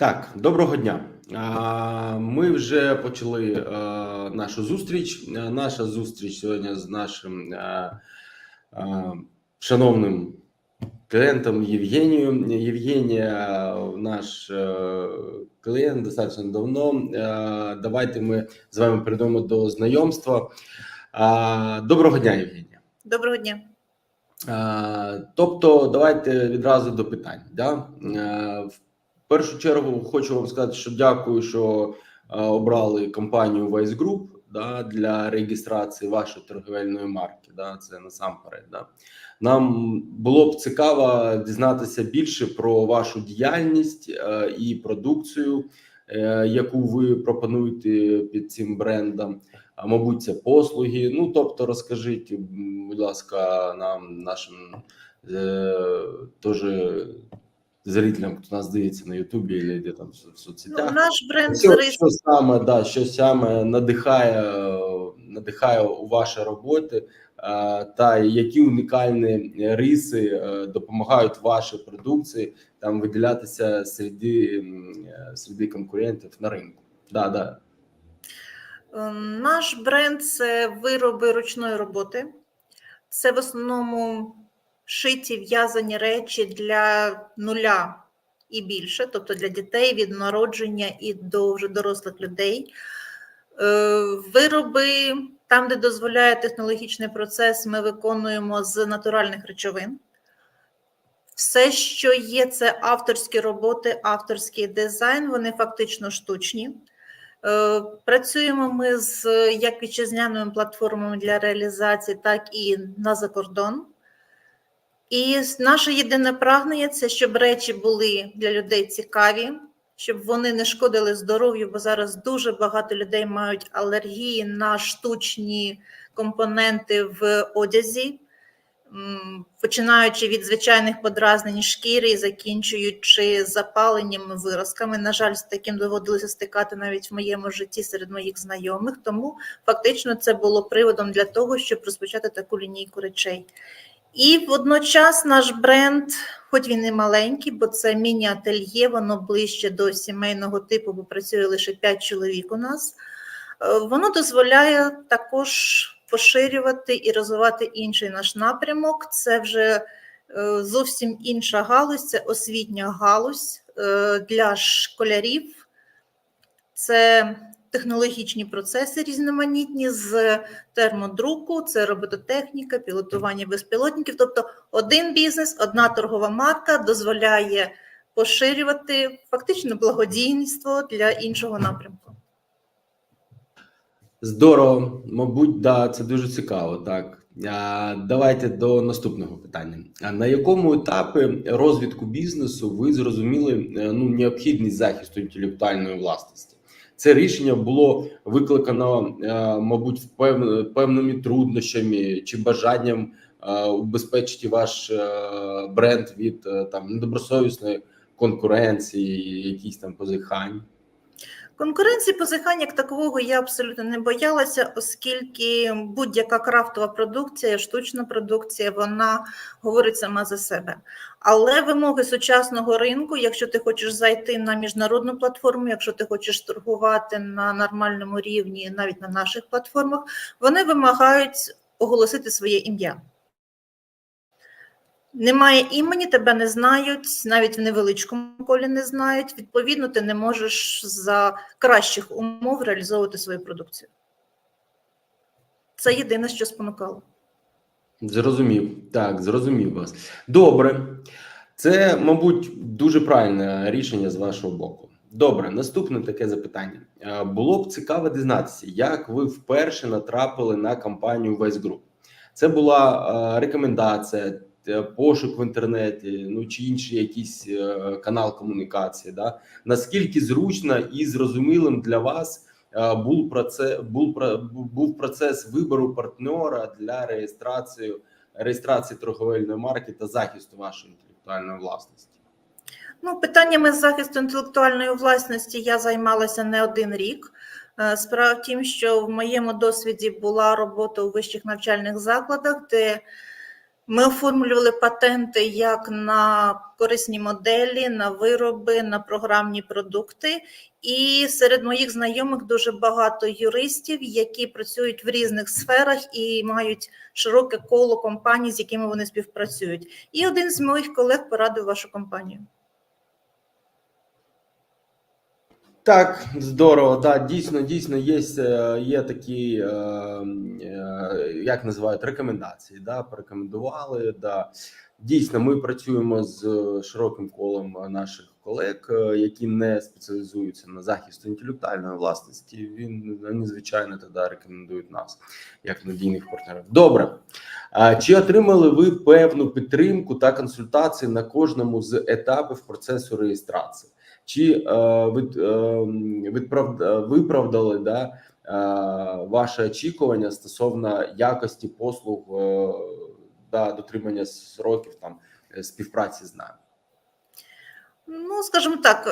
Так, доброго дня. Ми вже почали е, нашу зустріч. Е, Наша зустріч сьогодні з нашим е, шановним клієнтом Євгенією. Євгенія, наш клієнт достатньо давно. Давайте ми з вами перейдемо до знайомства. Доброго дня, Євгенія. Доброго дня. Тобто, давайте відразу до питань. Да? Першу чергу хочу вам сказати, що дякую, що е, обрали компанію Vice Group да, для реєстрації вашої торговельної марки. Да, це насамперед. Да. Нам було б цікаво дізнатися більше про вашу діяльність е, і продукцію, е, яку ви пропонуєте під цим брендом. А мабуть, це послуги. Ну тобто, розкажіть, будь ласка, нам, нашим е, теж зрителям, хто нас дивиться на Ютубі або де там в Ну, соцсетях. наш бренд Що, що саме да, що саме надихає, надихає у ваші роботи, та які унікальні риси е, допомагають вашій продукції там виділятися серед, е, серед конкурентів на ринку. Да, да. Ем, Наш бренд це вироби ручної роботи. Це в основному шиті в'язані речі для нуля і більше, тобто для дітей від народження і до вже дорослих людей. Е, Вироби там, де дозволяє технологічний процес, ми виконуємо з натуральних речовин. Все, що є, це авторські роботи, авторський дизайн, вони фактично штучні. Е, Працюємо ми з як вітчизняними платформами для реалізації, так і на закордон. І наше єдине прагнення це щоб речі були для людей цікаві, щоб вони не шкодили здоров'ю, бо зараз дуже багато людей мають алергії на штучні компоненти в одязі, починаючи від звичайних подразнень шкіри і закінчуючи запаленнями виразками. На жаль, з таким доводилося стикати навіть в моєму житті серед моїх знайомих. Тому фактично це було приводом для того, щоб розпочати таку лінійку речей. І водночас наш бренд, хоч він і маленький, бо це міні-ательє, воно ближче до сімейного типу, бо працює лише 5 чоловік у нас. е, Воно дозволяє також поширювати і розвивати інший наш напрямок. Це вже е, зовсім інша галузь, це освітня галузь е, для школярів. Це технологічні процеси різноманітні з термодруку, це робототехніка, пілотування безпілотників. Тобто один бізнес, одна торгова марка дозволяє поширювати фактично благодійництво для іншого напрямку. Здорово, мабуть, да, це дуже цікаво. Так а, давайте до наступного питання. А на якому етапі розвитку бізнесу ви зрозуміли е, ну необхідність захисту інтелектуальної власності? Це рішення було викликано, е, мабуть, пев- певними труднощами чи бажанням е, убезпечити ваш е, бренд від там недобросовісної конкуренції, якісь там позихань. Конкуренції позихань як такового я абсолютно не боялася, оскільки будь-яка крафтова продукція, штучна продукція, вона говорить сама за себе. Але вимоги сучасного ринку, якщо ти хочеш зайти на міжнародну платформу, якщо ти хочеш торгувати на нормальному рівні, навіть на наших платформах, вони вимагають оголосити своє ім'я. Немає імені, тебе не знають, навіть в невеличкому колі не знають. Відповідно, ти не можеш за кращих умов реалізовувати свою продукцію. Це єдине, що спонукало. Зрозумів, так, зрозумів вас. Добре, це, мабуть, дуже правильне рішення з вашого боку. Добре, наступне таке запитання. Е, Було б цікаво дізнатися, як ви вперше натрапили на компанію Vice Group. Це була е, рекомендація, пошук в інтернеті, ну чи інший якийсь е, канал комунікації. Да? Наскільки зручно і зрозумілим для вас е, був процес, був, був процес вибору партнера для реєстрації реєстрації торговельної марки та захисту вашої інтелектуальної власності. Ну, питаннями захисту інтелектуальної власності я займалася не один рік. Е, Справа в тім, що в моєму досвіді була робота у вищих навчальних закладах, де Ми оформлювали патенти як на корисні моделі, на вироби, на програмні продукти. І серед моїх знайомих дуже багато юристів, які працюють в різних сферах і мають широке коло компаній, з якими вони співпрацюють. І один з моїх колег порадив вашу компанію. Так, здорово. Да, дійсно, дійсно є, е, є такі, е, е, як називають, рекомендації. Да, порекомендували. Да. Дійсно, ми працюємо з широким колом наших колег, які не спеціалізуються на захисту інтелектуальної власності. Він вони, звичайно тоді рекомендують нас як надійних партнерів. Добре. Чи отримали ви певну підтримку та консультації на кожному з етапів процесу реєстрації? Чи е, від, е, відправ, е, виправдали да, е, ваші очікування стосовно якості послуг да, дотримання сроків там співпраці з нами? Ну, скажімо так,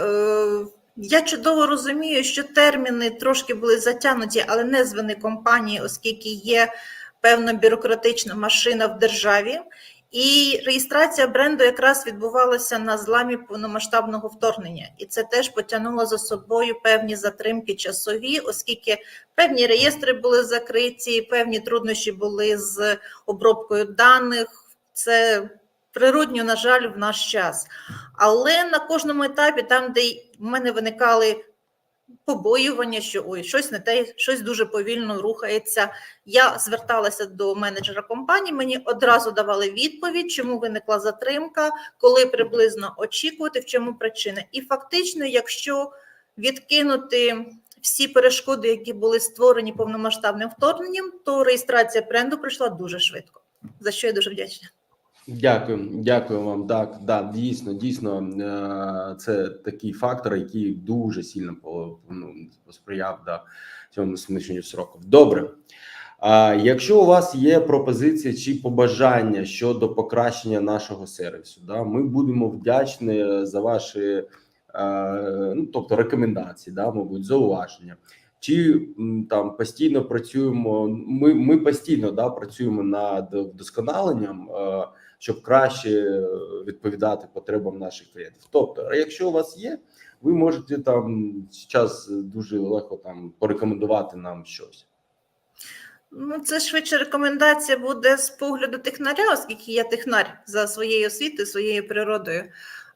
я чудово розумію, що терміни трошки були затягнуті, але не з вини компанії, оскільки є певна бюрократична машина в державі. І реєстрація бренду якраз відбувалася на зламі повномасштабного вторгнення, і це теж потягнуло за собою певні затримки часові, оскільки певні реєстри були закриті, певні труднощі були з обробкою даних. Це природньо, на жаль, в наш час. Але на кожному етапі, там, де в мене виникали побоювання, що ой, щось не те, щось дуже повільно рухається. Я зверталася до менеджера компанії, мені одразу давали відповідь, чому виникла затримка, коли приблизно очікувати, в чому причина. І фактично, якщо відкинути всі перешкоди, які були створені повномасштабним вторгненням, то реєстрація бренду пройшла дуже швидко. За що я дуже вдячна. Дякую, дякую вам. Так, да, дійсно, дійсно, е, це такий фактор, який дуже сильно ну, посприяв да, цьому сміщенню сроків. Добре. А якщо у вас є пропозиція чи побажання щодо покращення нашого сервісу, да, ми будемо вдячні за ваші е, ну, тобто рекомендації, да, мабуть, зауваження. Чи там постійно працюємо? Ми, ми постійно да, працюємо над вдосконаленням. Щоб краще е, відповідати потребам наших клієнтів. Тобто, якщо у вас є, ви можете там зараз дуже легко там порекомендувати нам щось. Ну, це швидше рекомендація буде з погляду технаря, оскільки я технар за своєю освітою, своєю природою.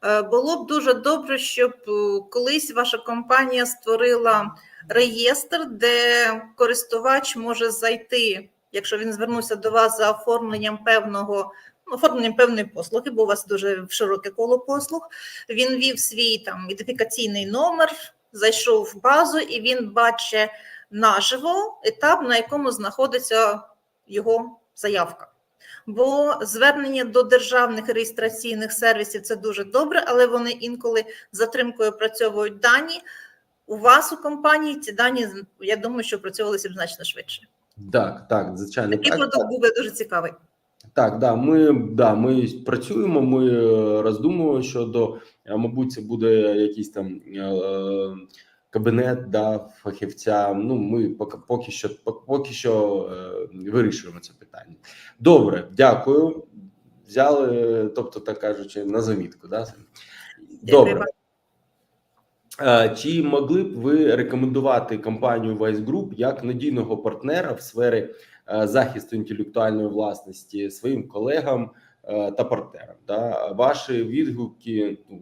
Е, Було б дуже добре, щоб е, колись ваша компанія створила реєстр, де користувач може зайти, якщо він звернувся до вас за оформленням певного. Оформленням певної послуги, бо у вас дуже широке коло послуг. Він вів свій там ідентифікаційний номер, зайшов в базу, і він бачить наживо етап, на якому знаходиться його заявка. Бо звернення до державних реєстраційних сервісів це дуже добре, але вони інколи затримкою опрацьовують дані. У вас у компанії ці дані, я думаю, що опрацьовувалися б значно швидше. Так, так, звичайно. Такий так, продукт був би дуже цікавий. Так, да, ми да, ми працюємо. Ми е, роздумуємо щодо, е, мабуть, це буде якийсь там е, кабінет да, фахівця. Ну, ми поки, поки що поки що вирішуємо це питання. Добре, дякую. Взяли, тобто, так кажучи, на замітку. Да? Добре. Чи могли б ви рекомендувати компанію Vice Group як надійного партнера в сфері захисту інтелектуальної власності своїм колегам е, та партнерам? Да? Ваші відгуки ну,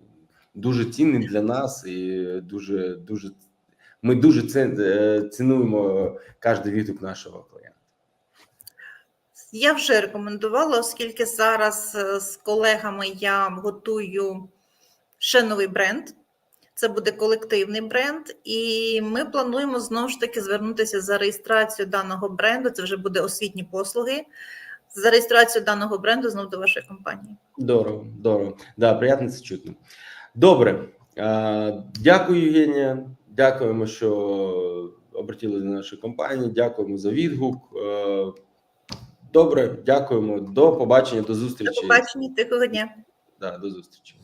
дуже цінні для нас і дуже дуже ми дуже е, цінуємо кожен відгук нашого клієнта. Я вже рекомендувала, оскільки зараз е, з колегами я готую ще новий бренд. Це буде колективний бренд, і ми плануємо знову ж таки звернутися за реєстрацію даного бренду. Це вже буде освітні послуги. За реєстрацію даного бренду знову до вашої компанії. Здорово, здорово. Да, приємно це чутно. Добре. Дякую, Євгенія. Дякуємо, що обратилися до нашої компанії. Дякуємо за відгук. Добре, дякуємо. До побачення, до До зустрічі. побачення, тихого дня. Да, до зустрічі.